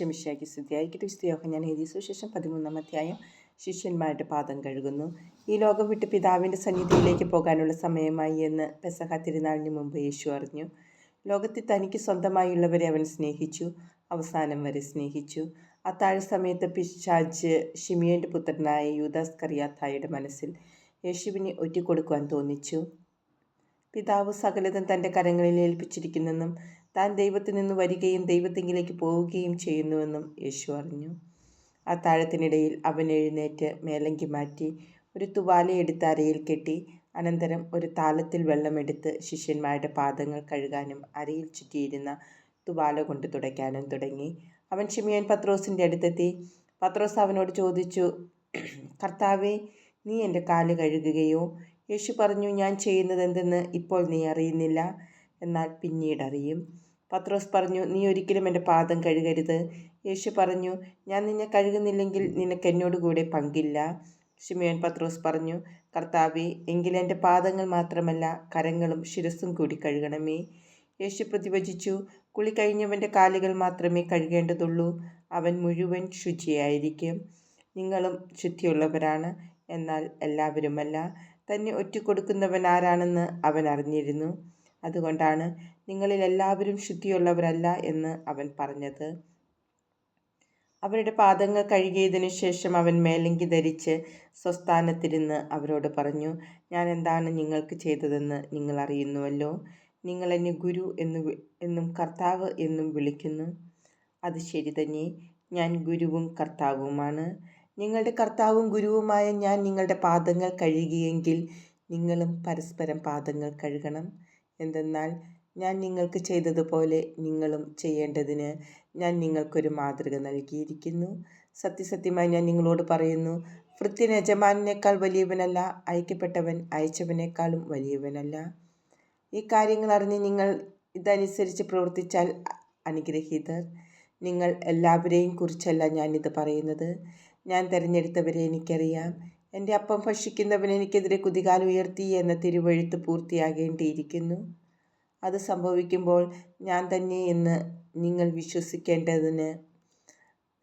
ക്ഷമിഷ്യാക്കി സ്ഥിതിയായിരിക്കട്ടെ വിസ്തയോഹം ഞാൻ എഴുതിയ സുശേഷം പതിമൂന്നാം അധ്യായം ശിഷ്യന്മാരുടെ പാദം കഴുകുന്നു. ഈ ലോകം വിട്ട് പിതാവിന്റെ സന്നിധിയിലേക്ക് പോകാനുള്ള സമയമായി എന്ന് പെസഹ തിരുനാളിന് മുമ്പ് യേശു അറിഞ്ഞു. ലോകത്തിൽ തനിക്ക് സ്വന്തമായുള്ളവരെ അവൻ സ്നേഹിച്ചു അവസാനം വരെ സ്നേഹിച്ചു. അത്താഴ സമയത്ത് പിശാജ് ഷിമിയന്റെ പുത്രനായ യൂദാസ് കറിയാത്തായുടെ മനസ്സിൽ യേശുവിനെ ഒറ്റിക്കൊടുക്കുവാൻ തോന്നിച്ചു. പിതാവ് സകലതും തന്റെ കരങ്ങളിൽ ഏൽപ്പിച്ചിരിക്കുന്നെന്നും താൻ ദൈവത്തിൽ നിന്ന് വരികയും ദൈവത്തെങ്കിലേക്ക് പോവുകയും ചെയ്യുന്നുവെന്നും യേശു അറിഞ്ഞു. ആ താഴത്തിനിടയിൽ അവൻ എഴുന്നേറ്റ് മേലങ്കി മാറ്റി ഒരു തുവാലയെടുത്ത് അരയിൽ കെട്ടി അനന്തരം ഒരു താലത്തിൽ വെള്ളമെടുത്ത് ശിഷ്യന്മാരുടെ പാദങ്ങൾ കഴുകാനും അരയിൽ ചുറ്റിയിരുന്ന തുവാല കൊണ്ട് തുടയ്ക്കാനും തുടങ്ങി. അവൻ ഷിമിയൻ പത്രോസിന്റെ അടുത്തെത്തി. പത്രോസ് അവനോട് ചോദിച്ചു കർത്താവെ നീ എന്റെ കാൽ കഴുകുകയോ യേശു പറഞ്ഞു ഞാൻ ചെയ്യുന്നത് എന്തെന്ന് ഇപ്പോൾ നീ അറിയുന്നില്ല. എന്നാൽ പിന്നീട് അറിയും. പത്രോസ് പറഞ്ഞു നീ ഒരിക്കലും എന്റെ പാദം കഴുകരുത്. യേശു പറഞ്ഞു ഞാൻ നിന്നെ കഴുകുന്നില്ലെങ്കിൽ നിനക്ക് എന്നോട് കൂടെ പങ്കില്ല. ഷിമിയോൻ പത്രോസ് പറഞ്ഞു കർത്താവെ എങ്കിൽ എന്റെ പാദങ്ങൾ മാത്രമല്ല കരങ്ങളും ശിരസും കൂടി കഴുകണമേ. യേശു പ്രതിവചിച്ചു കുളി കഴിഞ്ഞവന്റെ കാലുകൾ മാത്രമേ കഴുകേണ്ടതുള്ളൂ. അവൻ മുഴുവൻ ശുചിയായിരിക്കും. നിങ്ങളും ശുദ്ധിയുള്ളവരാണ്. എന്നാൽ എല്ലാവരുമല്ല. തന്നെ ഒറ്റിക്കൊടുക്കുന്നവൻ ആരാണെന്ന് അവൻ അറിഞ്ഞിരുന്നു. അതുകൊണ്ടാണ് നിങ്ങളിൽ എല്ലാവരും ശുദ്ധിയുള്ളവരല്ല എന്ന് അവൻ പറഞ്ഞത്. അവരുടെ പാദങ്ങൾ കഴുകിയതിനു ശേഷം അവൻ മേലങ്കി ധരിച്ച് സ്വസ്ഥാനത്തിരുന്ന് അവരോട് പറഞ്ഞു ഞാൻ എന്താണ് നിങ്ങൾക്ക് ചെയ്തതെന്ന് നിങ്ങൾ അറിയുന്നുവല്ലോ? നിങ്ങൾ എന്നെ ഗുരു എന്ന് എന്നും കർത്താവ് എന്നും വിളിക്കുന്നു. അത് ശരി തന്നെ. ഞാൻ ഗുരുവും കർത്താവുമാണ്. നിങ്ങളുടെ കർത്താവും ഗുരുവുമായ ഞാൻ നിങ്ങളുടെ പാദങ്ങൾ കഴുകിയെങ്കിൽ നിങ്ങളും പരസ്പരം പാദങ്ങൾ കഴുകണം. എന്തെന്നാൽ ഞാൻ നിങ്ങൾക്ക് ചെയ്തതുപോലെ നിങ്ങളും ചെയ്യേണ്ടതിന് ഞാൻ നിങ്ങൾക്കൊരു മാതൃക നൽകിയിരിക്കുന്നു. സത്യസത്യമായി ഞാൻ നിങ്ങളോട് പറയുന്നു വൃത്യൻ യജമാനേക്കാൾ വലിയവനല്ല അയക്കപ്പെട്ടവൻ അയച്ചവനേക്കാളും വലിയവനല്ല. ഈ കാര്യങ്ങൾ അറിഞ്ഞ് നിങ്ങൾ ഇതനുസരിച്ച് പ്രവർത്തിച്ചാൽ അനുഗ്രഹീതർ. നിങ്ങൾ എല്ലാവരെയും കുറിച്ചല്ല ഞാനിത് പറയുന്നത്. ഞാൻ തിരഞ്ഞെടുത്തവരെ എനിക്കറിയാം. എന്റെ അപ്പം ഭക്ഷിക്കുന്നവൻ എനിക്കെതിരെ കുതികാൽ ഉയർത്തി എന്ന തിരുവഴുത്ത് പൂർത്തിയാകേണ്ടിയിരിക്കുന്നു. അത് സംഭവിക്കുമ്പോൾ ഞാൻ തന്നെ എന്ന് നിങ്ങൾ വിശ്വസിക്കേണ്ടതിന്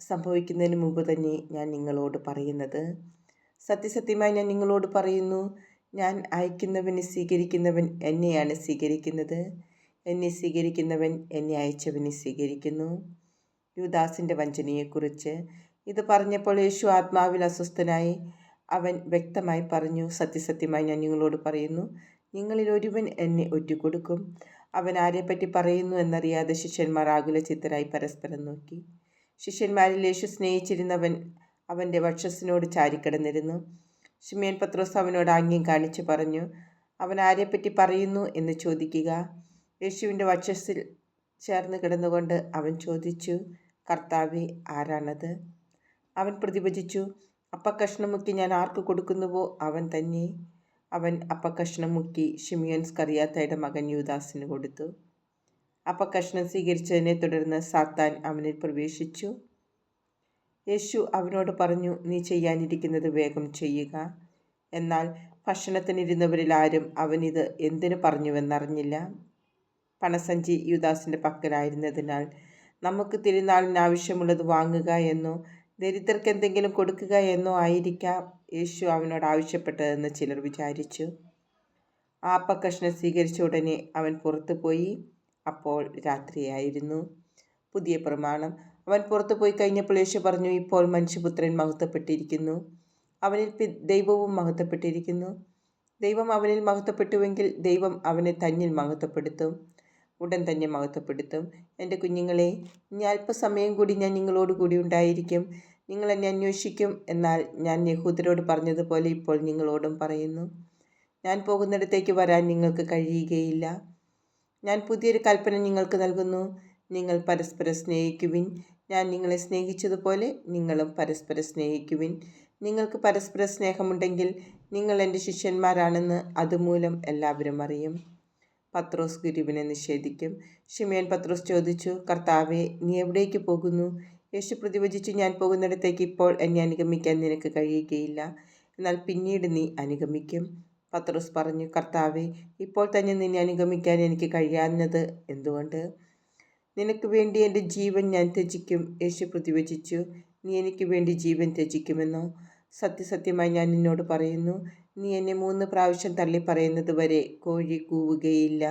സംഭവിക്കുന്നതിന് മുമ്പ് തന്നെ ഞാൻ നിങ്ങളോട് പറയുന്നത്. സത്യസത്യമായി ഞാൻ നിങ്ങളോട് പറയുന്നു. ഞാൻ അയക്കുന്നവനെ സ്വീകരിക്കുന്നവൻ എന്നെയാണ് സ്വീകരിക്കുന്നത്. എന്നെ സ്വീകരിക്കുന്നവൻ എന്നെ അയച്ചവനെ സ്വീകരിക്കുന്നു. യുദാസിന്റെ വഞ്ചനയെക്കുറിച്ച് ഇത് പറഞ്ഞപ്പോൾ യേശു ആത്മാവിൽ അസ്വസ്ഥനായി. അവൻ വ്യക്തമായി പറഞ്ഞു സത്യസത്യമായി ഞാൻ നിങ്ങളോട് പറയുന്നു നിങ്ങളിൽ ഒരുവൻ എന്നെ ഒറ്റുകൊടുക്കും. അവൻ ആരെപ്പറ്റി പറയുന്നു എന്നറിയാതെ ശിഷ്യന്മാർ ആകുല ചിത്തരായി പരസ്പരം നോക്കി. ശിഷ്യന്മാരിൽ യേശു സ്നേഹിച്ചിരുന്നവൻ അവന്റെ വക്ഷസിനോട് ചാരിക്കിടന്നിരുന്നു. ഷിമിയൻ പത്രോസ് അവനോട് ആംഗ്യം കാണിച്ചു പറഞ്ഞു അവൻ ആരെപ്പറ്റി പറയുന്നു എന്ന് ചോദിക്കുക. യേശുവിന്റെ വക്ഷസിൽ ചേർന്ന് കിടന്നുകൊണ്ട് അവൻ ചോദിച്ചു കർത്താവെ ആരാണത്? അവൻ പ്രതിഭജിച്ചു. അപ്പക്കഷ്ണം മുക്കി ഞാൻ ആർക്ക് കൊടുക്കുന്നുവോ അവൻ തന്നെ. അവൻ അപ്പക്കഷ്ണം മുക്കി ഷിമിയൻസ് കറിയാത്തയുടെ മകൻ യൂദാസിന് കൊടുത്തു. അപ്പക്കഷ്ണം സ്വീകരിച്ചതിനെ തുടർന്ന് സാത്താൻ അവനിൽ പ്രവേശിച്ചു. യേശു അവനോട് പറഞ്ഞു നീ ചെയ്യാനിരിക്കുന്നത് വേഗം ചെയ്യുക. എന്നാൽ ഭക്ഷണത്തിനിരുന്നവരിൽ ആരും അവനിത് എന്തിനു പറഞ്ഞുവെന്നറിഞ്ഞില്ല. പണസഞ്ചി യുദാസിന്റെ പക്കലായിരുന്നതിനാൽ നമുക്ക് തിരുനാളിന് ആവശ്യമുള്ളത് വാങ്ങുക എന്നോ ദരിദ്രർക്ക് എന്തെങ്കിലും കൊടുക്കുക എന്നോ ആയിരിക്കാം യേശു അവനോട് ആവശ്യപ്പെട്ടതെന്ന് ചിലർ വിചാരിച്ചു. ആപ്പക്കഷ്ണം സ്വീകരിച്ച ഉടനെ അവൻ പുറത്തു പോയി. അപ്പോൾ രാത്രിയായിരുന്നു. പുതിയ പ്രമാണം. അവൻ പുറത്തു പോയി കഴിഞ്ഞപ്പോൾ യേശു പറഞ്ഞു ഇപ്പോൾ മനുഷ്യപുത്രൻ മഹത്വപ്പെട്ടിരിക്കുന്നു. അവനിൽ ദൈവവും മഹത്വപ്പെട്ടിരിക്കുന്നു. ദൈവം അവനിൽ മഹത്വപ്പെട്ടുവെങ്കിൽ ദൈവം അവനെ തന്നിൽ മഹത്വപ്പെടുത്തും. ഉടൻ തന്നെ മഹത്വപ്പെടുത്തും. എന്റെ കുഞ്ഞുങ്ങളെ ഇനി അല്പസമയം കൂടി ഞാൻ നിങ്ങളോട് കൂടി ഉണ്ടായിരിക്കും. നിങ്ങൾ എന്നെ അന്വേഷിക്കും എന്നാൽ ഞാൻ യഹൂദരോട് പറഞ്ഞതുപോലെ ഇപ്പോൾ നിങ്ങളോടും പറയുന്നു. ഞാൻ പോകുന്നിടത്തേക്ക് വരാൻ നിങ്ങൾക്ക് കഴിയുകയില്ല. ഞാൻ പുതിയൊരു കൽപ്പന നിങ്ങൾക്ക് നൽകുന്നു. നിങ്ങൾ പരസ്പരം സ്നേഹിക്കുവിൻ. ഞാൻ നിങ്ങളെ സ്നേഹിച്ചതുപോലെ നിങ്ങളും പരസ്പരം സ്നേഹിക്കുവിൻ. നിങ്ങൾക്ക് പരസ്പര സ്നേഹമുണ്ടെങ്കിൽ നിങ്ങൾ എന്റെ ശിഷ്യന്മാരാണെന്ന് അതുമൂലം എല്ലാവരും അറിയും. പത്രോസ് ഗുരുവിനെ നിഷേധിക്കും. ഷിമേൻ പത്രോസ് ചോദിച്ചു കർത്താവെ നീ എവിടേക്ക് പോകുന്നു? യേശു പ്രതിവചിച്ചു ഞാൻ പോകുന്നിടത്തേക്ക് ഇപ്പോൾ എന്നെ അനുഗമിക്കാൻ നിനക്ക് കഴിയുകയില്ല. എന്നാൽ പിന്നീട് നീ അനുഗമിക്കും. പത്രോസ് പറഞ്ഞു കർത്താവെ ഇപ്പോൾ തന്നെ നിന്നെ അനുഗമിക്കാൻ എനിക്ക് കഴിയാവുന്നത് എന്തുകൊണ്ട്? നിനക്ക് വേണ്ടി എന്റെ ജീവൻ ഞാൻ ത്യജിക്കും. യേശു പ്രതിവചിച്ചു നീ എനിക്ക് വേണ്ടി ജീവൻ ത്യജിക്കുമെന്നോ? സത്യസത്യമായി ഞാൻ നിന്നോട് പറയുന്നു. നീ എന്നെ മൂന്ന് പ്രാവശ്യം തള്ളി പറയുന്നത് വരെ കോഴി കൂവുകയില്ല.